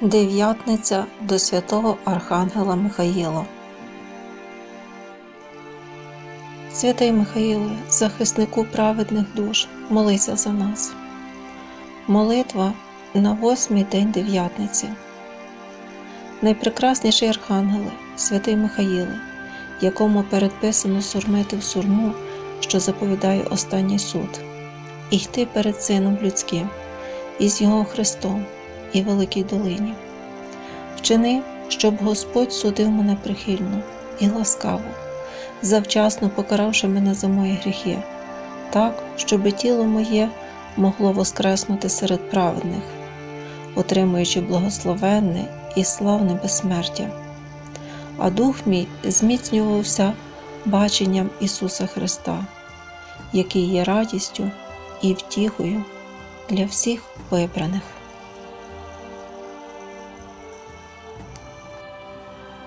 Дев'ятниця до святого Архангела Михаїла. Святий Михаїле, захиснику праведних душ, молися за нас. Молитва на восьмий день дев'ятниці. Найпрекрасніший Архангеле, святий Михаїле, якому передписано сурмити в сурму, що заповідає останній суд, і йти перед Сином людським, із Його Христом і Великій долині. Вчини, щоб Господь судив мене прихильно і ласкаво, завчасно покаравши мене за мої гріхи, так, щоби тіло моє могло воскреснути серед праведних, отримуючи благословенне і славне безсмертя. А дух мій зміцнювався баченням Ісуса Христа, який є радістю і втіхою для всіх вибраних.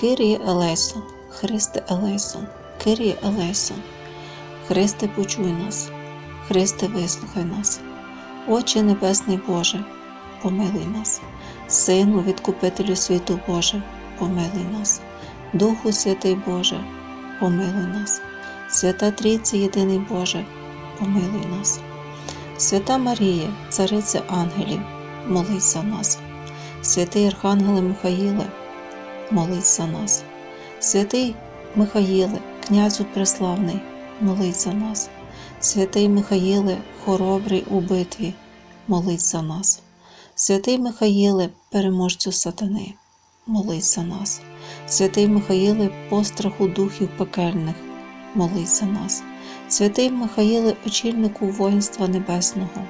Киріє Елейсон, Христе Елейсон, Киріє Елейсон, Христе, почуй нас, Христе, вислухай нас, Отче Небесний Боже, помилуй нас, Сину, Відкупителю світу Боже, помилуй нас, Духу Святий Боже, помилуй нас, Свята Трійці Єдиний Боже, помилуй нас, Свята Марія, Цариця Ангелів, молись за нас. Святий Архангеле Михаїле, молись за нас. Святий Михаїле, князю преславний, молись за нас. Святий Михаїле, хоробрий у битві, молись за нас. Святий Михаїле, переможцю сатани, молись за нас. Святий Михаїле, постраху духів пекельних, молись за нас. Святий Михаїле, очільнику воїнства небесного,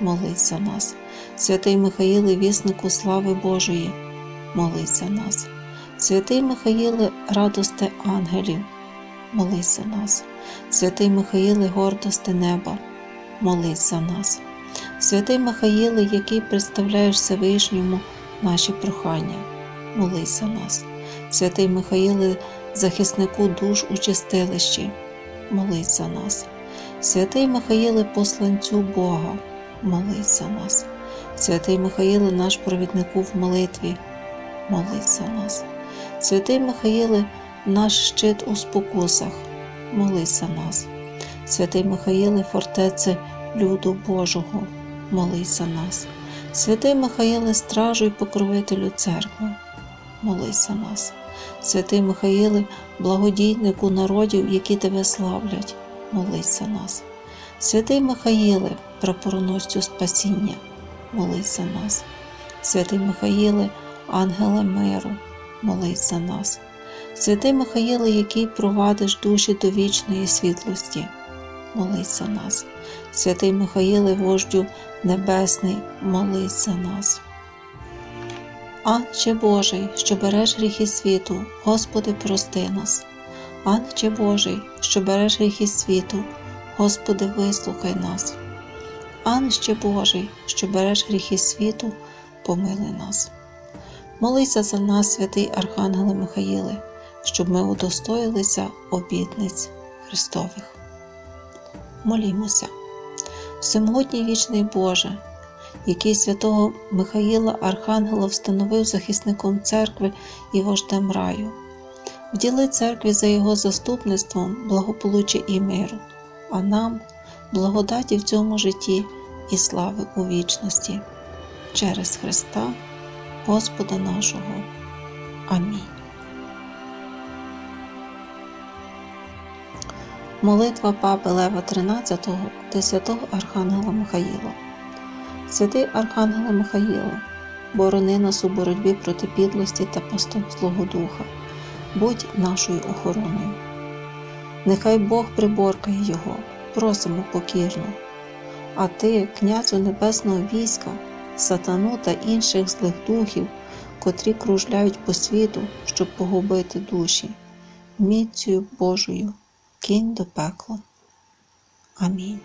молись за нас. Святий Михаїле, віснику слави Божої, молись за нас. Святий Михаїле, радости ангелів, молись за нас. Святий Михаїле, гордости неба, молись за нас. Святий Михаїле, який представляєш Всевишньому наші прохання, молись за нас. Святий Михаїле, захиснику душ у чистилищі, молись за нас. Святий Михаїле, посланцю Бога, молись за нас. Святий Михаїле, наш провіднику в молитві, молись за нас. Святий Михаїле, наш щит у спокусах, молись за нас. Святий Михаїле, фортеце люду Божого, молись за нас. Святий Михаїле, стражу й покровителю церкви, молись за нас. Святий Михаїле, благодійнику народів, які тебе славлять, молись за нас. Святий Михаїле, прапороносцю спасіння, молись за нас. Святий Михаїле, ангеле миру, молись за нас. Святий Михаїле, який провадиш душі до вічної світлості, молись за нас. Святий Михаїле, вождю Небесний, молись за нас. Анче Божий, що береш гріхи світу, Господи, прости нас. Анче Божий, що береш гріхи світу, Господи, вислухай нас. Анще Божий, що береш гріхи світу, помилуй нас. Молися за нас, святий Архангеле Михаїле, щоб ми удостоїлися обітниць Христових. Молімося, всемогутній вічний Боже, який святого Михаїла Архангела встановив захисником церкви і вождем раю. Вділи церкві за його заступництвом благополуччя і миру, а нам благодаті в цьому житті і слави у вічності через Христа Господа нашого. Амінь. Молитва Папи Лева XIII до святого Архангела Михаїла. Святий Архангеле Михаїле, борони нас у боротьбі проти підлості та пасток Злого Духа, будь нашою охороною. Нехай Бог приборкає його, просимо покірно. А ти, князю небесного війська, сатану та інших злих духів, котрі кружляють по світу, щоб погубити душі, міцю Божою кинь до пекла. Амінь.